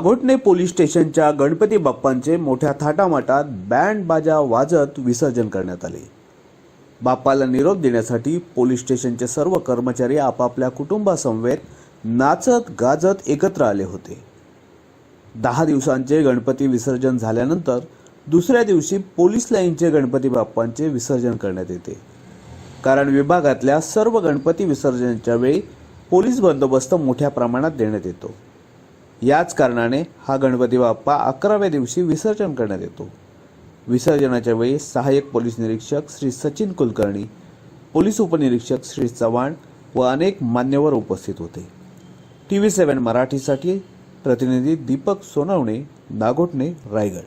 Nagothane police स्टेशनच्या गणपती बाप्पांचे मोठ्या थाटामाटात बँड बाजा वाजत विसर्जन करण्यात आले. बाप्पाला निरोप देण्यासाठी पोलीस स्टेशनचे सर्व कर्मचारी आपापल्या कुटुंबासमवेत नाचत गाजत एकत्र आले होते. दहा दिवसांचे गणपती विसर्जन झाल्यानंतर दुसऱ्या दिवशी पोलीस लाईनचे गणपती बाप्पांचे विसर्जन करण्यात येते. कारण विभागातल्या सर्व गणपती विसर्जनाच्या वेळी पोलीस बंदोबस्त मोठ्या प्रमाणात देण्यात येतो. याच कारणाने हा गणपती बाप्पा अकराव्या दिवशी विसर्जन करण्यात येतो. विसर्जनाच्या वेळी सहाय्यक पोलीस निरीक्षक श्री सचिन कुलकर्णी पोलीस उपनिरीक्षक श्री चव्हाण व अनेक मान्यवर उपस्थित होते. टी व्ही सेवन मराठीसाठी प्रतिनिधी Deepak Sonawane Nagothane Raigad.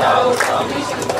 Tavuk, tavuk, tavuk.